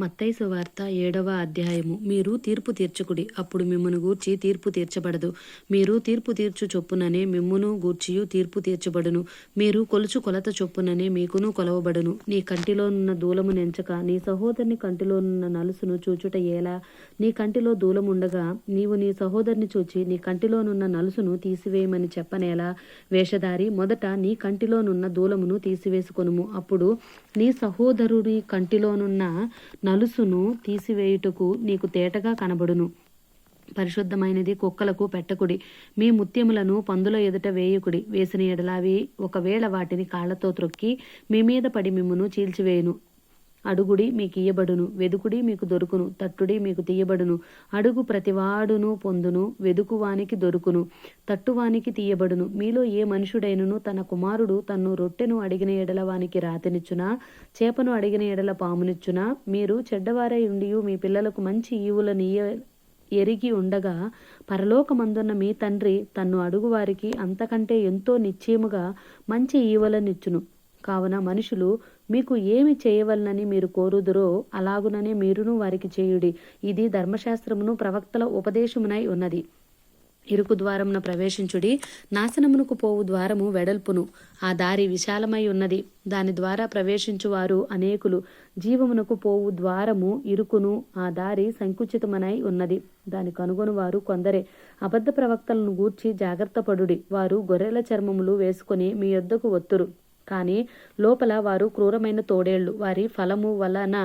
మత్తైసు వార్త ఏడవ అధ్యాయము. మీరు తీర్పు తీర్చుకుడి అప్పుడు మిమ్మను గూర్చి తీర్పు తీర్చబడదు. మీరు తీర్పు తీర్చు చొప్పుననే మిమ్మును గూర్చియు తీర్పు తీర్చబడును. మీరు కొలుచు కొలత చొప్పుననే మీకును కొలవబడును. నీ కంటిలోనున్న దూలము నెంచక నీ సహోదరుని కంటిలోనున్న నలుసును చూచుట ఎలా నీ కంటిలో దూలముండగా నీవు నీ సహోదరుని చూచి నీ కంటిలోనున్న నలుసును తీసివేయమని చెప్పనేలా? వేషధారి మొదట నీ కంటిలోనున్న దూలమును తీసివేసుకొనుము. అప్పుడు నీ సహోదరుడి కంటిలోనున్న నలుసును తీసివేయుటకు నీకు తేటగా కనబడును. పరిశుద్ధమైనది కుక్కలకు పెట్టకుడి. మీ ముత్యములను పందుల ఎదుట వేయుకుడి. వేసిన ఎడలావి ఒకవేళ వాటిని కాళ్ళతో త్రొక్కి మీ మీద పడి మిమ్మును చీల్చివేయును. అడుగుడి మీకు ఇయ్యబడును వెదుకుడి మీకు దొరుకును తట్టుడి మీకు తీయబడును. అడుగు ప్రతివాడును పొందును వెదుకువానికి దొరుకును తట్టువానికి తీయబడును. మీలో ఏ మనుషుడైనను తన కుమారుడు తన్ను రొట్టెను అడిగిన ఎడల వానికి రాతినిచ్చునా చేపను అడిగిన ఎడల పామునిచ్చునా? మీరు చెడ్డవారై ఉండి మీ పిల్లలకు మంచి ఈవులను ఎరిగి ఉండగా పరలోకమందున్న మీ తండ్రి తన్ను అడుగువారికి అంతకంటే ఎంతో నిశ్చయముగా మంచి ఈవలనిచ్చును. కావున మనుషులు మీకు ఏమి చేయవలనని మీరు కోరుదురో అలాగుననే మీరును వారికి చేయుడి. ఇది ధర్మశాస్త్రమును ప్రవక్తల ఉపదేశమునై ఉన్నది. ఇరుకు ద్వారమున ప్రవేశించుడి నాశనమునకు పోవు ద్వారము వెడల్పును. ఆ దారి విశాలమై ఉన్నది. దాని ద్వారా ప్రవేశించువారు అనేకులు. జీవమునకు పోవు ద్వారము ఇరుకును ఆ దారి సంకుచితమనై ఉన్నది. దాని కనుగొనువారు కొందరే. అబద్ధ ప్రవక్తలను గూర్చి జాగ్రత్త పడుడి వారు గొర్రెల చర్మములు వేసుకొని మీ యొద్దకు ఒత్తురు కానీ లోపల వారు క్రూరమైన తోడేళ్ళు. వారి ఫలము వలన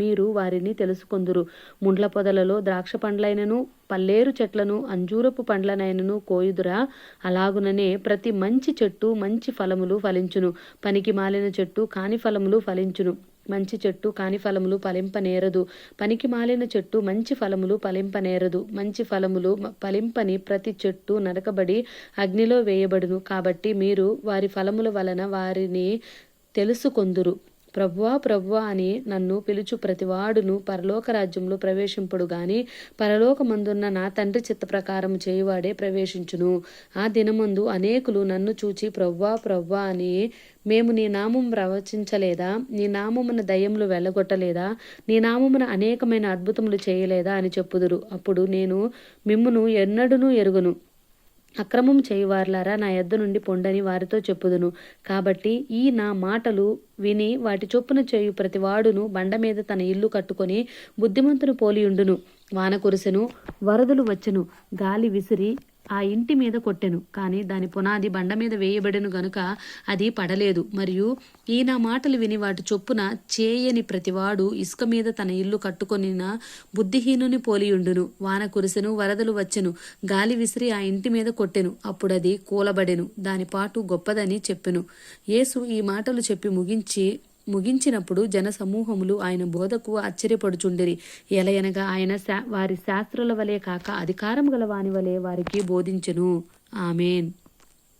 మీరు వారిని తెలుసుకొందురు. ముండ్ల పొదలలో ద్రాక్ష పండ్లైనను పల్లేరు చెట్లను అంజూరపు పండ్లనైనను కోయుదురా. అలాగుననే ప్రతి మంచి చెట్టు మంచి ఫలములు ఫలించును. పనికి మాలిన చెట్టు కాని ఫలములు ఫలించును. మంచి చెట్టు కాని ఫలములు ఫలింపనేరదు. పనికి మాలిన చెట్టు మంచి ఫలములు ఫలింపనేరదు. మంచి ఫలములు ఫలింపని ప్రతి చెట్టు నరకబడి అగ్నిలో వేయబడును. కాబట్టి మీరు వారి ఫలముల వలన వారిని తెలుసుకొందురు. ప్రవ్వా ప్రవ్వా అని నన్ను పిలుచు ప్రతివాడును పరలోక రాజ్యంలో ప్రవేశింపడు గాని పరలోకమందున్న నా తండ్రి చిత్త ప్రకారం చేయువాడే ప్రవేశించును. ఆ దినమందు అనేకులు నన్ను చూచి ప్రవ్వా ప్రవ్వా అని మేము నీ నామం ప్రవచించలేదా? నీ నామమున దయ్యములు వెళ్ళగొట్టలేదా? నీ నామమున అనేకమైన అద్భుతములు చేయలేదా? అని చెప్పుదురు. అప్పుడు నేను మిమ్మును ఎన్నడూనూ ఎరుగును. అక్రమం చేయువార్లారా నా యొద్ద నుండి పొండని వారితో చెప్పుదును. కాబట్టి ఈ నా మాటలు విని వాటి చొప్పున చేయు ప్రతి వాడును బండ మీద తన ఇల్లు కట్టుకొని బుద్ధిమంతును పోలియుండును వాన కురిసెను వరదలు వచ్చెను గాలి విసిరి ఆ ఇంటి మీద కొట్టెను. కానీ దాని పునాది బండ మీద వేయబడెను గనుక అది పడలేదు. మరియు ఈయన మాటలు విని వాటి చొప్పున చేయని ప్రతివాడు ఇసుక మీద తన ఇల్లు కట్టుకొనిన బుద్ధిహీనుని పోలియుండును. వాన కురిసెను వరదలు వచ్చెను. గాలి విసిరి ఆ ఇంటి మీద కొట్టెను. అప్పుడది కూలబడెను. దాని పాటు గొప్పదని చెప్పెను. యేసు ఈ మాటలు చెప్పి ముగించి ముగించినప్పుడు జన సమూహములు ఆయన బోధకు ఆశ్చర్యపడుచుండిరి. ఎలయనగా ఆయన శా వారి శాస్త్రుల వలె కాక అధికారం గల వాని వలె వారికి బోధించెను. ఆమెన్.